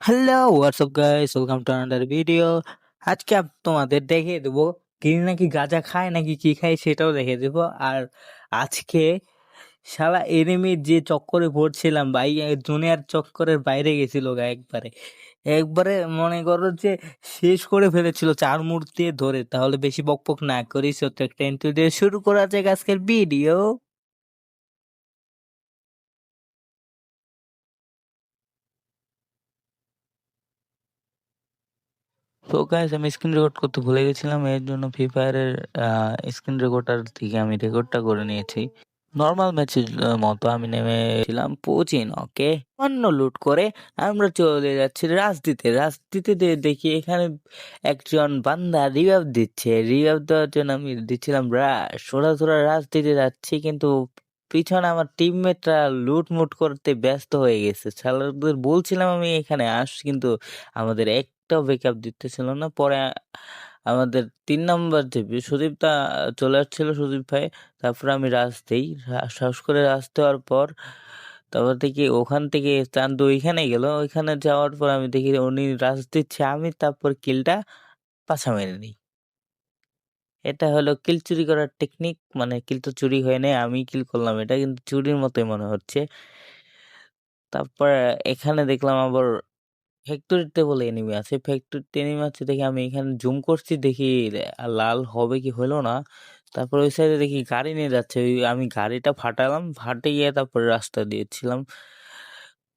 Hello WhatsApp guys welcome to another video আজকে তোমাদের দেখিয়ে দেবো কি নাকি গাঁজা খায় নাকি কি খায় সেটাও দেখিয়ে দেবো। আর আজকে শালা এনিমির যে চক্করে পড়ছিলাম ভাই দুনিয়ার চক্করের বাইরে গেছিল গা একবারে। একবারে মনে করো যে শেষ করে ফেলেছিল চার মূর্তি ধরে। তাহলে বেশি বকবক না করি, সত্য একটা ইন্টারভিউ শুরু করা যাক আজকের ভিডিও তো গাইস আমি স্ক্রিন রেকর্ড করতে ভুলে গেছিলাম, এর জন্য ফ্রি ফায়ারের স্ক্রিন রেকর্ডার থেকে আমি রেকর্ডটা করে নিয়েছি। নর্মাল ম্যাচের মতো আমি নেমেছিলাম পচিন ওকে অন্য লুট করে আমরা চলে যাচ্ছি রাজদিতে দে- দেখি এখানে একজন বান্দা রিভাইভ দিচ্ছে। রিভাইভ দেওয়ার জন্য আমি দিচ্ছিলাম রাশ ওরা তোরা রাজ দিতে যাচ্ছি, কিন্তু পিছনে আমার টিমমেটরা লুট মুট করতে ব্যস্ত হয়ে গেছে। শালাদের বলছিলাম আমি এখানে, আস কিন্তু আমাদের একটাও ব্যাকআপ দিতেছিল না। পরে আমাদের তিন নম্বর যে সুদীপ দা চলে আসছিল সুদীপ ভাই। তারপরে আমি রাজ দিই। সাহস করে রাজ দেওয়ার পর তারপর দেখি ওখান থেকে চান্দু ওইখানে গেল। ওইখানে যাওয়ার পর আমি দেখি উনি রাজ দিচ্ছে, আমি তারপর কিলটা পাছা মেরে নিই। এটা হলো কিল চুরি করার টেকনিক মানে কিল তো চুরি হয় নাই, আমি কিল করলাম এটা, কিন্তু চুরির মতোই মনে হচ্ছে। তারপর এখানে দেখলাম আবার ফ্যাক্টরিতে বলে এনিমি আছে। ফ্যাক্টরিতে এনিমি আছে দেখি আমি এখানে জুম করছি, দেখি লাল হবে কি হলো না। তারপর ওই সাইডে দেখি গাড়ি নিয়ে যাচ্ছে। আমি গাড়িটা ফাটালাম, ফাটে গিয়ে তারপর রাস্তা দিয়েছিলাম।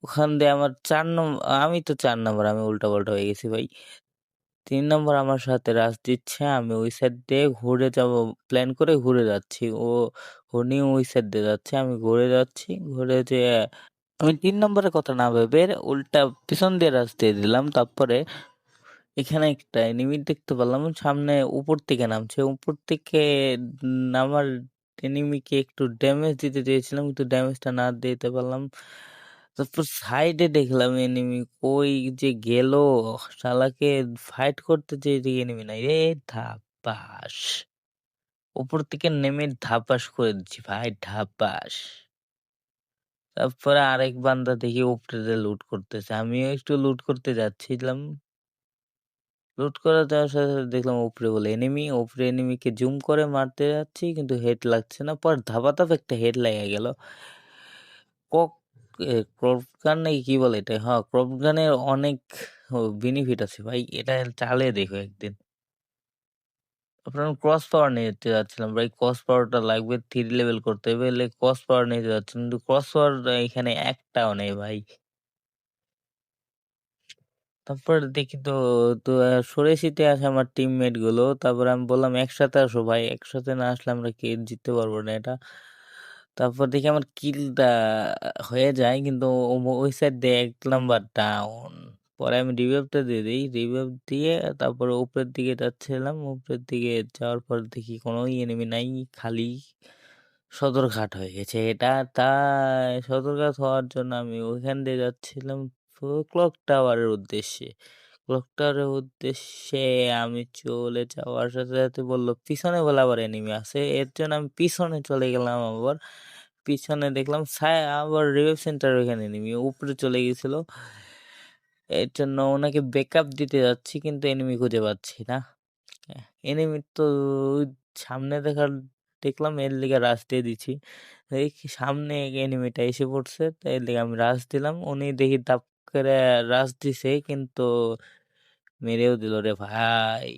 ওখান দিয়ে আমার চার নম্বর আমি তো চার নম্বর, আমি উল্টা পাল্টা হয়ে গেছি ভাই। তিন নম্বর আমার সাথে রাশ দিচ্ছে, আমি ওই সাইড দিয়ে ঘুরে যাব প্ল্যান করে ঘুরে যাচ্ছি। ও উনি ওই সাইড দিয়ে যাচ্ছে, আমি ঘুরে যাচ্ছি। ঘুরে যে আমি তিন নম্বরের কথা না ভেবে উল্টা পিছন দিয়ে রাশ দিয়ে দিলাম, তারপরে এখানে একটা এনিমি দেখতে পেলাম, সামনে উপর থেকে নামছে। উপর থেকে নামার এনিমিকে একটু ড্যামেজ দিতে চেয়েছিলাম, কিন্তু ড্যামেজটা না দিতে পারলাম। তারপর সাইডে দেখলাম এনিমি কই যে গেল, শালাকে ফাইট করতে যে এনিমি নাই। রে ধাপাস। উপর থেকে নেমে ধাপাস করে দিচ্ছি, ভাই ধাপাস। তারপরে আরেক বান্দা দেখি উপরে লুট করতেছে। আমিও একটু লুট করতে যাচ্ছিলাম। লুট করা যাওয়ার সাথে সাথে দেখলাম উপরে বলে এনিমি উপরে এনিমিকে জুম করে মারতে যাচ্ছি, কিন্তু হেড লাগছে না। পর ধাপা ধাপ একটা হেড লেগে গেল। কক ক্রপ নাকি কি বলে এটা? হ্যাঁ ক্রপ গানের অনেক বেনিফিট আছে ভাই। এটা চালে দেখো একদিন। আপনার ক্রস পাওয়ার নিয়ে যেতে যাচ্ছিলাম। ভাই ক্রস পাওয়ারটা লাগবে থ্রি লেভেল করতে। হবে এলে ক্রস পাওয়ার নিয়ে যাচ্ছিলাম। কিন্তু ক্রস পাওয়ার এখানে একটাও নেই ভাই। তারপর দেখি তো তো সরে শীতে আসে আমার টিমমেটগুলো। তারপর আমি বললাম, একসাথে আসো ভাই। একসাথে না আসলে আমরা কে জিততে পারব না এটা? তারপর দেখি আমার কিলটা হয়ে যায়। কিন্তু ওই সাইড দিয়ে এক নাম্বার ডাউন পরে আমি রিভাইভটা দিয়ে দিই রিভাইভ দিয়ে তারপরে উপরের দিকে যাচ্ছিলাম, উপরের দিকে যাওয়ার পর দেখি কোনো এনিমি নাই, খালি সদরঘাট হয়ে গেছে। এটা তাই সদরঘাট হওয়ার জন্য আমি ওইখান দিয়ে যাচ্ছিলাম ক্লক টাওয়ারের উদ্দেশ্যে। ক্লক টাওয়ারের উদ্দেশ্যে আমি চলে যাওয়ার সাথে সাথে বলল, পিছনে বলে আবার এনিমি আছে। এর জন্য আমি পিছনে চলে গেলাম আবার। পিছনে দেখলাম আবার রিভাইভ সেন্টার ওইখানে এনিমি উপরে চলে গেছিল। এর জন্য ওনাকে ব্যাকআপ দিতে যাচ্ছি কিন্তু এনিমি খুঁজে পাচ্ছি না। এনিমি তো সামনে দেখার, দেখলাম এর লিগে রাশ দিয়ে দিচ্ছি। দেখি, সামনে এনিমিটা এসে পড়ছে তাই এর লিগে আমি রাশ দিলাম। উনি দেখি দাপ করে রাশ দিছে, কিন্তু মেরেও দিল রে ভাই।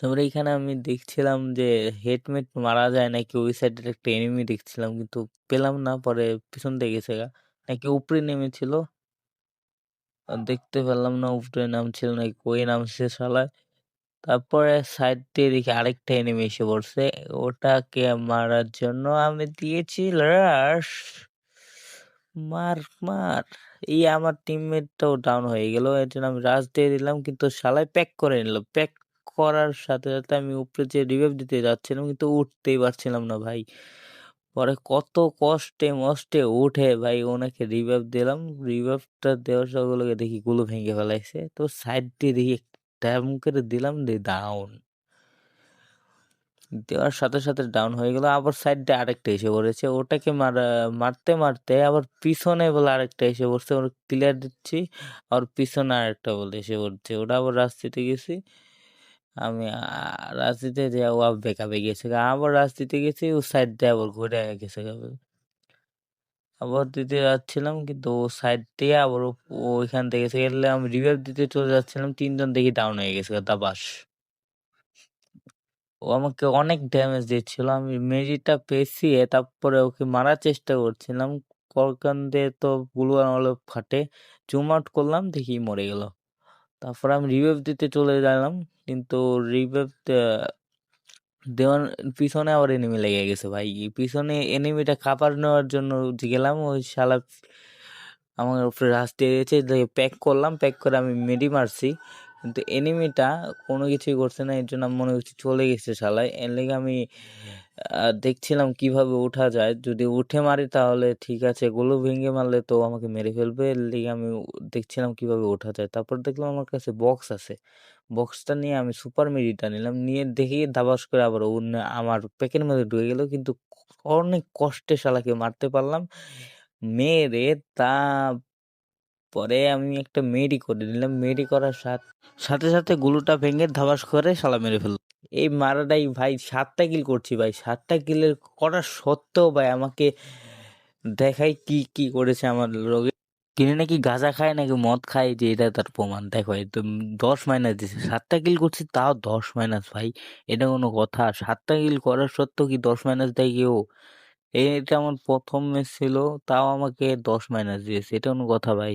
তারপরে এখানে আমি দেখছিলাম যে হেডমেট মারা যায় নাকি ওই সাইডের একটা এনিমি দেখছিলাম, কিন্তু পেলাম না, পরে পিছন দিয়ে গেছে নাকি উপরে নেমেছিল। দেখতে পেলাম না উপরে নামছিল নাকি কই নামছে শালায় তারপরে সাইড দিয়ে দেখি আরেকটা এনিমি এসে পড়ছে, ওটাকে মারার জন্য আমি দিয়েছি রাশ মার মার। এই আমার টিমমেটটাও ডাউন হয়ে গেল, এর জন্য আমি রাশ দিয়ে দিলাম, কিন্তু শালায় প্যাক করে নিল। প্যাক করার সাথে সাথে আমি উপরে যে রিভাইভ দিতে যাচ্ছিলাম, কিন্তু উঠতেই পারছিলাম না ভাই। পরে কত কষ্টে মষ্টে উঠে ভাই ওনাকে রিভাইভ দিলাম রিভাইভটা দেওয়ার সবগুলোকে দেখি গুলো ভেঙে ফেলাইছে তো সাইড দিয়ে দেখি ট্যাম করে দিলাম দিয়ে ডাউন দেওয়ার সাথে, সাথে ডাউন হয়ে গেল। আবার সাইড দিয়ে আরেকটা এসে পড়েছে। ওটাকে মারা মারতে, মারতে আবার পিছনে বলে আরেকটা এসে পড়ছে। ওর ক্লিয়ার দিচ্ছি। আর পিছনে আরেকটা বলে এসে পড়ছে। ওটা আবার রাস্তাতে গেছি। আমি রাস্তাতে যেয়ে ও বেঁকা গেছে। আবার রাস্তাতে গেছি। ও সাইড দিয়ে আবার ঘুরে গেছে। আবার দিতে যাচ্ছিলাম, কিন্তু ও সাইড দিয়ে আবার ওইখান থেকে গেলে আমি রিভাইভ দিতে চলে যাচ্ছিলাম। তিনজন দেখি ডাউন হয়ে গেছে দাবাস। ও আমাকে অনেক ড্যামেজ দিচ্ছিল। আমি মেডিটা পেঁচিয়ে তারপরে ওকে মারার চেষ্টা করছিলাম। ওখান দিয়ে তো হলো ফাটে। জুম আউট করলাম, দেখি মরে গেল। তারপর আমি রিভেভ দিতে চলে গেলাম। কিন্তু রিভাইভ দেওয়ার পিছনে আবার এনিমি লেগে গেছে ভাই। পিছনে এনিমিটা খাবার নেওয়ার জন্য গেলাম। ওই শালা আমার উপরে দিয়ে দিয়েছে। প্যাক করলাম। প্যাক করে আমি মেডি মারছি। কিন্তু এনিমিটা কোনো কিছুই করছে না। এর জন্য আমি মনে করছি চলে গেছে শালায়। এর লেগে আমি দেখছিলাম কীভাবে উঠা যায়। যদি উঠে মারি তাহলে ঠিক আছে। গুলো ভেঙে মারলে তো আমাকে মেরে ফেলবে। এর লেগে আমি দেখছিলাম কীভাবে ওঠা যায়। তারপর দেখলাম আমার কাছে বক্স আছে। বক্সটা নিয়ে আমি সুপার মেডিটা নিলাম। নিয়ে দেখি দাবাস করে আবার ও আমার প্যাকের মধ্যে ঢুকে গেল। কিন্তু অনেক কষ্টে শালাকে মারতে পারলাম। মেরে তারপরে আমি একটা মেডি করে নিলাম। মেডি করার সাথ সাথে, সাথে গুলোটা ভেঙে ধাবাস করে শালা মেরে ফেলল। এই মারাটাই ভাই সাতটা কিল করছি ভাই। সাতটা কিলের করা সত্ত্বেও ভাই আমাকে দেখাই কি, কি করেছে আমার রোগে কিনে নাকি গাঁজা খায় নাকি মদ খায় যে এটা তার প্রমাণ। দেখো তো ১০ মাইনাস দিছে। সাতটা কিল করছি তাও ১০ মাইনাস ভাই। এটা কোনো কথা? সাতটা কিল করার সত্ত্বেও কি ১০ মাইনাস দেয় কেউ? এটা আমার ১ম ম্যাচ ছিল। তাও আমাকে ১০ মাইনাস দিয়েছে। এটা কোনো কথা ভাই?